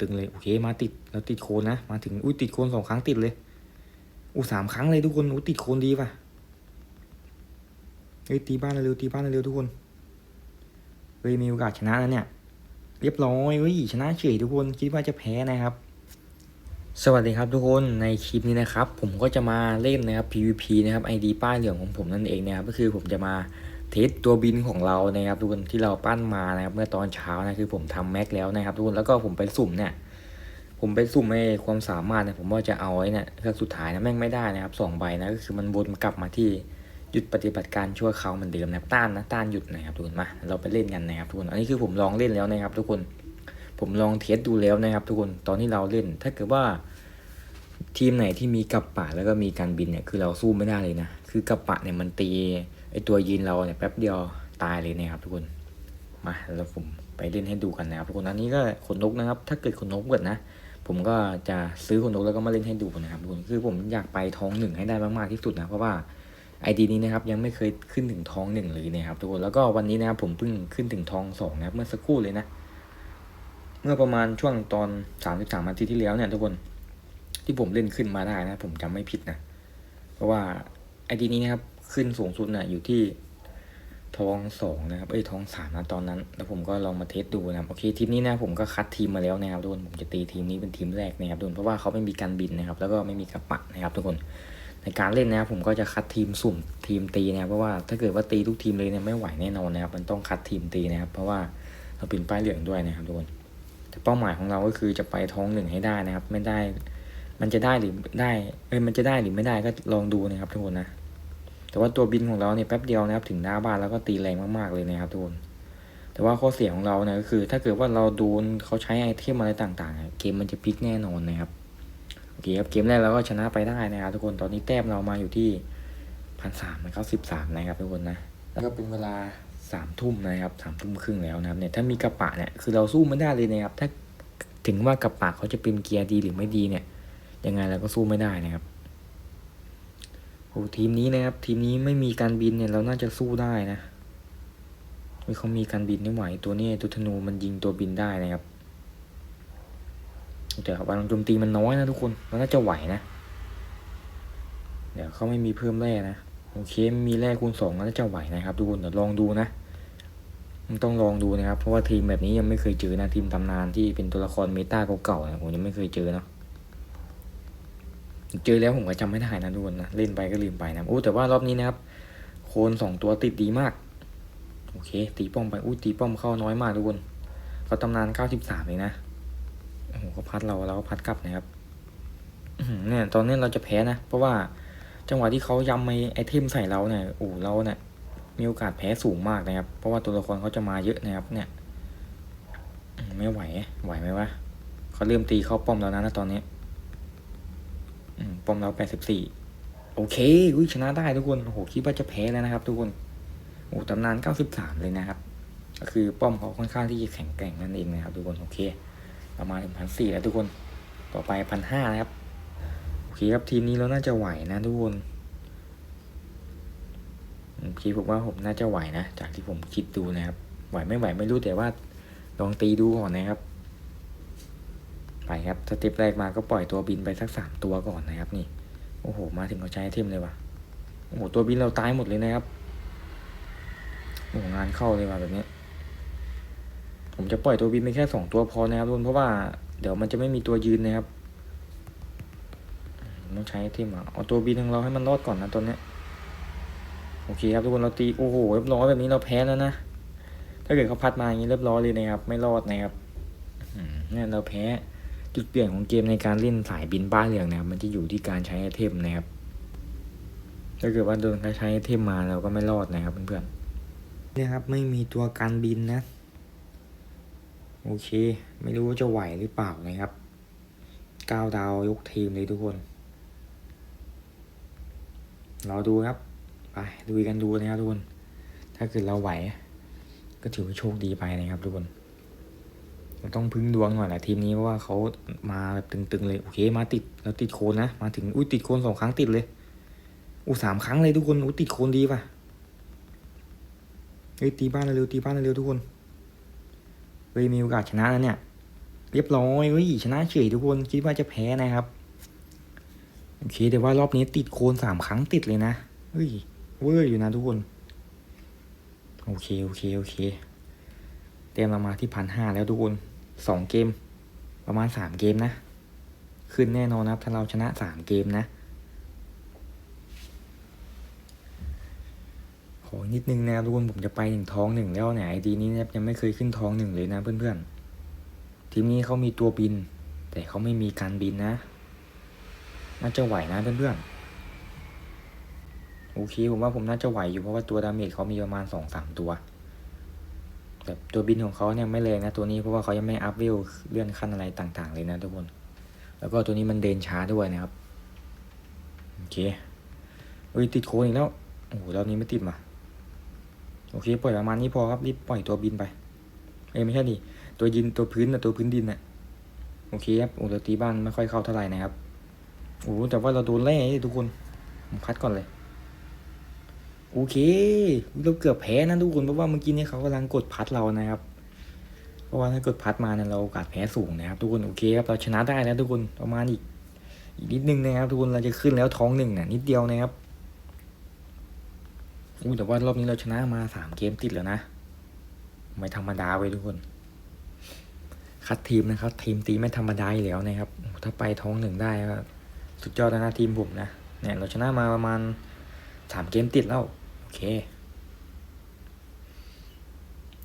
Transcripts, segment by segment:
ตึงๆเลยโอเคมาติดเราติดโคนนะมาถึงอุ้ยติดโคนสองครั้งติดเลยอู้สามครั้งเลยทุกคนอู้ติดโคนดีป่ะเฮ้ยตีบ้านเร็วตีบ้านเร็วทุกคนเฮ้ยมีโอกาสชนะแล้วเนี่ยเรียบร้อยเฮ้ยชนะเฉยทุกคนคิดว่าจะแพ้นะครับสวัสดีครับทุกคนในคลิปนี้นะครับ ผมก็จะมาเล่นนะครับ PVP นะครับ ID ป้ายเหลืองของผมนั่นเองนะครับก็คือผมจะมา เทสตัวบินของเรานะครับทุกคนที่เราปั้นมานะครับเมื่อตอนเช้านะคือผมทำแม็กแล้วนะครับทุกคนแล้วก็ผมไปสุ่มเนี่ยผมไปสุ่มในความสามารถเนี่ยผมว่าจะเอาไว้เนี่ยเครื่องสุดท้ายนะแม่งไม่ได้นะครับสองใบนะก็คือมันวนกลับมาที่หยุดปฏิบัติการชั่วคราวเหมือนเดิมนะต้านนะต้านหยุดนะครับทุกคนมาเราไปเล่นกันนะครับทุกคนอันนี้คือผมลองเล่นแล้วนะครับ ทุกคนผมลองเทสดูแล้วนะครับ ทุกคนตอนที่เราเล่น ถ้าเกิดว่าทีมไหนที่มีกับปะแล้วก็มีการบินเนี่ยคือเราสู้ไม่ได้เลยนะคือกับปะเนี่ยมันตี ไอตัวยืนเราเนี่ยแป๊บเดียวตายเลยนะครับทุกคน มาแล้วผมไปเล่นให้ดูกันนะครับทุกคนอันนี้ก็ขนนกนะครับ ถ้าเกิดขนนกเกิดนะ ผมก็จะซื้อขนนกแล้วก็มาเล่นให้ดูนะครับทุกคนคือผมอยากไปท้องหนึ่งให้ได้มากๆที่สุดนะเพราะว่าไอดีนี้นะครับยังไม่เคยขึ้นถึงท้องหนึ่งเลยนะครับทุกคนแล้วก็วันนี้นะครับผมเพิ่งขึ้นถึงท้องสองนะครับเมื่อสักครู่เลยนะเมื่อประมาณช่วงตอนสามสิบสามนาทีที่แล้วเนี่ยทุกคนที่ผมเล่นขึ้นมาได้นะ ผมจำไม่ผิดนะ เพราะว่าไอดีนี้นะครับ ขึ้นสูงสุดนะ่ะอยู่ที่ทองสองนะครับเอ้ยทองสามนะตอนนั้น แล้วผมก็ลองมาเทสดูนะครับโอเคทีมนี้นะผมก็คัดทีมมาแล้วนะครับทุกคนผมจะตีทีมนี้เป็นทีมแรกนะครับทุกคนเพราะว่าเขาไม่มีการบินนะครับ แล้วก็ไม่มีกระปะนะครับทุกคนในการเล่นนะครับผมก็จะคัดทีมสุ่มทีมตีนะครับเพราะว่าถ้าเกิดว่าตีทุกทีมเลยเนี่ยไม่ไหวแน่นอนนะครับ มันต้องคัดทีมตีนะครับ เพราะว่าเราเป็นป้ายเหลืองด้วยนะครับทุกคนแต่เป้าหมายของเราก็คือจะไปท้องหนึ่งให้ได้นะครับ ไม่ได้ มันจะได้หรือได้เอ้ยมันจะได้หรือไม่ได้ก็ลองดูนะครับทุกคนนะ แต่ว่าตัวบินของเราเนี่ยแป๊บเดียวนะครับถึงหน้าบ้านแล้วก็ตีแรงมากๆเลยนะครับทุกคนแต่ว่าข้อเสียของเราเนี่ยก็คือ ถ้าเกิดว่าเราโดนเขาใช้ไอเทมอะไรต่างๆ เกมมันจะพลิกแน่นอนนะครับโอเคครับเกมแรกเราก็ชนะไปได้นะครับ ทุกคนตอนนี้แต้มเรามาอยู่ที่พันสามนะครับสิบสามนะครับทุกคนนะแล้วก็เป็นเวลาสามทุ่มนะครับสามทุ่มครึ่งแล้วนะครับเนี่ยถ้ามีกระปะเนี่ยคือเราสู้ไม่ได้เลยนะครับ ถ้าถึงว่ากระปะเขาจะเป็นเกียร์ดีหรือไม่ดีเนี่ย ยังไงเราก็สู้ไม่ได้นะครับ โอ้ทีมนี้นะครับ ทีมนี้ไม่มีการบินเนี่ยเราน่าจะสู้ได้นะเฮ้ยเขามีการบินไม่ไหวตัวนี้ตัวธนูมันยิงตัวบินได้นะครับแต่กำลังโจมตีมันน้อยนะทุกคนเราน่าจะไหวนะ เดี๋ยวเขาไม่มีเพิ่มแร่นะโอเคมีแร่คูณสองน่าจะไหวนะครับทุกคนเดี๋ยวลองดูนะมันต้องลองดูนะครับ เพราะว่าทีมแบบนี้ยังไม่เคยเจอนะทีมตำนานที่เป็นตัวละครเมตาเก่าๆนะผมยังไม่เคยเจอเนาะ เจอแล้วผมก็จำไม่ได้นะทุกคนนะเล่นไปก็ลืมไปนะโอ้แต่ว่ารอบนี้นะครับ โคนสองตัวติดดีมาก โอเค ตีป้อมไปอู้ตีป้อมเข้าน้อยมากทุกคนเขาตำนานเก้าสิบสามเลยนะโอ้โหเขาพัดเราเราก็พัดกลับนะครับเนี่ยตอนนี้เราจะแพ้นะ เพราะว่าจังหวะที่เขายำไอไอเทมใส่เราเนี่ยโอ้เราเนี่ยมีโอกาสแพ้สูงมากนะครับ เพราะว่าตัวละครเขาจะมาเยอะนะครับ เนี่ย ไม่ไหวไหวไหมวะเขาเริ่มตีเข้าป้อมแล้วนะตอนนี้ ปอมเราแปดสิบสี่โอเคอุ้ยชนะได้ทุกคนโอ้โหคิดว่าจะแพ้แล้วนะครับ ทุกคนโอ้ตำนานเก้าสิบสามเลยนะครับ ก็คือป้อมเขาค่อนข้างที่จะแข็งแกร่งนั่นเองนะครับ ทุกคนโอเคเรามาถึงพันสี่แล้วทุกคนต่อไปพันห้านะครับโอเคครับทีมนี้เราน่าจะไหวนะทุกคนโอเคผมว่าผมน่าจะไหวนะ จากที่ผมคิดดูนะครับ ไหวไม่ไหวไม่รู้แต่ว่าลองตีดูก่อนนะครับ ไปครับสเต็ปแรกมาก็ปล่อยตัวบินไปสักสามตัวก่อนนะครับนี่ โอ้โห มาถึงเขาใช้ไอเทมเลยว่ะ โอ้โห ตัวบินเราตายหมดเลยนะครับ โอ้โหงานเข้าเลยว่ะแบบนี้ ผมจะปล่อยตัวบินไปแค่สองตัวพอนะครับทุกคนเพราะว่าเดี๋ยวมันจะไม่มีตัวยืนนะครับต้องใช้ไอเทมอะเอาตัวบินของเราให้มันรอดก่อนนะตอนเนี้ยโอเคครับทุกคนเราตีโอ้โหเรียบร้อยแบบนี้เราแพ้แล้วนะถ้าเกิดเขาพัดมาอย่างนี้เรียบร้อยเลยนะครับ ไม่รอดนะครับเนี่ยเราแพ้ จุดเปลี่ยนของเกมในการเล่นสายบินบ้าเหลืองนะครับมันจะอยู่ที่การใช้ไอเทมนะครับถ้าเกิดว่าโดนใครใช้ไอเทมมาเราก็ไม่รอดนะครับเพื่อนๆนี่ครับไม่มีตัวการบินนะ โอเค ไม่รู้ว่าจะไหวหรือเปล่านะครับก้าวดาวยกทีมเลยทุกคนเราดูครับไปดูกันดูนะครับทุกคน ถ้าเกิดเราไหว ก็ถือว่าโชคดีไปนะครับทุกคน เราต้องพึ่งดวงหน่อยแหละทีมนี้เพราะว่าเขามาแบบตึงๆเลยโอเคมาติดเราติดโคนนะมาถึงอุ้ยติดโคนสองครั้งติดเลยอู้สามครั้งเลยทุกคนอู้ติดโคนดีป่ะเฮ้ยตีบ้านเร็วตีบ้านเร็วทุกคนเฮ้ยมีโอกาสชนะแล้วเนี่ย เรียบร้อยเฮ้ยชนะเฉยทุกคนคิดว่าจะแพ้นะครับโอเคแต่ว่ารอบนี้ติดโคนสามครั้งติดเลยนะเฮ้ยเวอร์อยู่นะทุกคนโอเคโอเคโอเคเต็มเรามาที่พันห้าแล้วทุกคน สองเกม ประมาณสามเกมนะ ขึ้นแน่นอนนะครับ ถ้าเราชนะสามเกมนะ ขอนิดนึงนะครับทุกคนผมจะไปถึงท้องหนึ่งแล้วเนี่ยไอดีนี้นะครับยังไม่เคยขึ้นท้องหนึ่งเลยนะเพื่อนๆ ทีมนี้เขามีตัวบิน แต่เขาไม่มีการบินนะ น่าจะไหวนะเพื่อนๆโอเคผมว่าผมน่าจะไหวอยู่เพราะว่าตัวดาเมจเขามีประมาณสองสามตัว แต่ตัวบินของเขาเนี่ยไม่แรงนะตัวนี้เพราะว่าเขายังไม่อัพเวเลื่อนขั้นอะไรต่างๆ เลยนะทุกคน แล้วก็ตัวนี้มันเดินช้าด้วยนะครับ โอเคเอ้ยติดโค้งอีกแล้ว โอ้โหรอบนี้ไม่ติดมาโอเคปล่อยประมาณนี้พอครับรีบปล่อยตัวบินไปเอ้ไม่ใช่ดิตัวยินตัวพื้นนะตัวพื้นดินนะโอเคครับโอ้เราตีบ้านไม่ค่อยเข้าเท่าไหร่นะครับโอ้แต่ว่าเราโดนแร่ทุกคนผมคัดก่อนเลย โอเค เราเกือบแพ้นะทุกคนเพราะว่าเมื่อกี้เนี่ยเขากำลังกดพัดเรานะครับ เพราะว่าถ้ากดพัดมาเนี่ยเราโอกาสแพ้สูงนะครับ ทุกคนโอเคครับเราชนะได้แล้วทุกคนประมาณอีกอีกนิดนึงนะครับ ทุกคนเราจะขึ้นแล้วท้องหนึ่งน่ะนิดเดียวนะครับอู้แต่ว่ารอบนี้เราชนะมาสามเกมติดแล้วนะไม่ธรรมดาเว้ยทุกคน คัดทีมนะครับ ทีมตีไม่ธรรมดาอยู่แล้วนะครับ ถ้าไปท้องหนึ่งได้ก็สุดยอดนะทีมผมนะเนี่ยเราชนะมาประมาณสามเกมติดแล้ว เค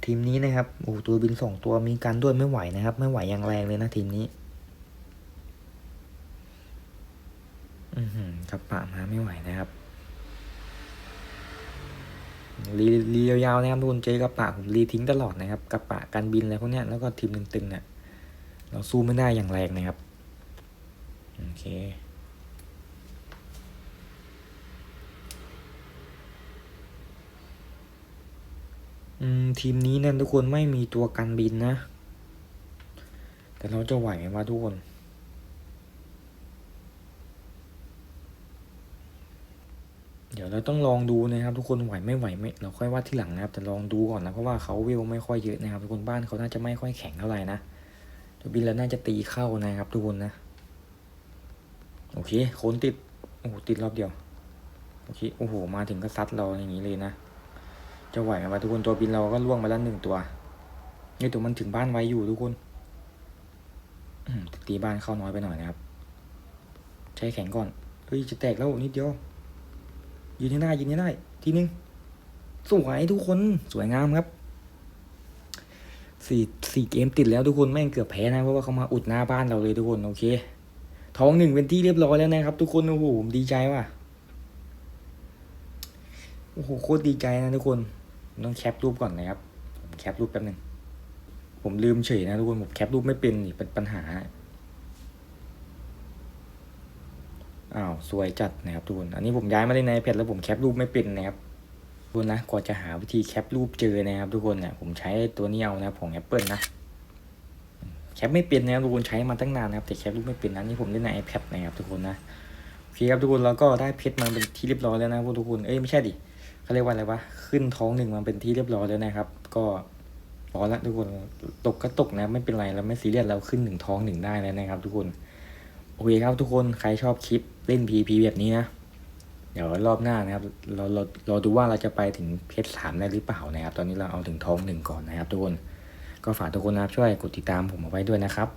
ทีมนี้นะครับโอ้ตัวบินสองตัวมีการด้วยไม่ไหวนะครับ ไม่ไหวอย่างแรงเลยนะทีมนี้ อือหือกับปะมาไม่ไหวนะครับรีรียาวๆนะครับทุกคนเจอกับปะผมรีทิ้งตลอดนะครับกับปะการบินอะไรพวกเนี้ยแล้วก็ทีมตึงๆเนี่ยเราสู้ไม่ได้อย่างแรงนะครับ โอเค ทีมนี้เนี่ยทุกคนไม่มีตัวกันบินนะ แต่เราจะไหวไหมวะทุกคนเดี๋ยวเราต้องลองดูนะครับ ทุกคนไหวไม่ไหวไม่เราค่อยว่าที่หลังนะครับ แต่ลองดูก่อนนะเพราะว่าเขาเวไม่ค่อยเยอะนะครับทุกคนบ้านเขาน่าจะไม่ค่อยแข็งเท่าไหร่นะตัวบินแล้วน่าจะตีเข้านะครับ ทุกคนนะโอเคโคนติดโอ้โหติดรอบเดียวโอเคโอ้โหมาถึงก็ซัดเราอย่างนี้เลยนะ จะไหวไหมทุกคนตัวบินเราก็ล่วงมาแล้วหนึ่งตัวนี่ตัวมันถึงบ้านไวอยู่ทุกคนตีบ้านเข้าน้อยไปหน่อยนะครับ ใช้แข็งก่อนเฮ้ยจะแตกแล้วนิดเดียวยืนให้ได้ยืนให้ได้ทีนึงสวยทุกคนสวยงามครับสี่สี่เกมติดแล้วทุกคนแม่งเกือบแพ้นะเพราะว่าเขามาอุดหน้าบ้านเราเลยทุกคนโอเคท้องหนึ่งเป็นที่เรียบร้อยแล้วนะครับ ทุกคนโอ้โหผมดีใจว่ะโอ้โหโคตรดีใจนะทุกคน ต้องแคปรูปก่อนนะครับผมแคปรูปแป๊บหนึ่งผมลืมเฉยนะทุกคนผมแคปรูปไม่เป็นนี่เป็นปัญหาอ้าวสวยจัดนะครับทุกคนอันนี้ผมย้ายมาเล่นใน iPad แล้วผมแคปรูปไม่เป็นนะครับทุกคนนะกว่าจะหาวิธีแคปรูปเจอนะครับ ทุกคนเนี่ยผมใช้ตัวนี้เอานะของ Apple นะแคปไม่เป็นนะครับทุกคนใช้มาตั้งนานนะครับแต่แคปรูปไม่เป็นนะนี่ผมเล่นใน iPad นะครับทุกคนนะโอเคครับทุกคนเราก็ได้เพชรมาเป็นที่เรียบร้อยแล้วนะพวกทุกคนเอ้ยไม่ใช่ดิ เขาเรียกว่าอะไรวะ ขึ้นท้องหนึ่งมาเป็นที่เรียบร้อยแล้วนะครับ ก็รอละทุกคน ตกก็ตกนะ ไม่เป็นไรเราไม่ซีเรียสเราขึ้นหนึ่งท้องหนึ่งได้แล้วนะครับ ทุกคน โอเคครับทุกคน ใครชอบคลิปเล่น PVP แบบนี้นะ เดี๋ยวรอบหน้านะครับ เราเราเราดูว่าเราจะไปถึงเพชรสามได้หรือเปล่านะครับ ตอนนี้เราเอาถึงท้องหนึ่งก่อนนะครับ ทุกคน ก็ฝากทุกคนนะครับช่วยกดติดตามผมเอาไว้ด้วยนะครับ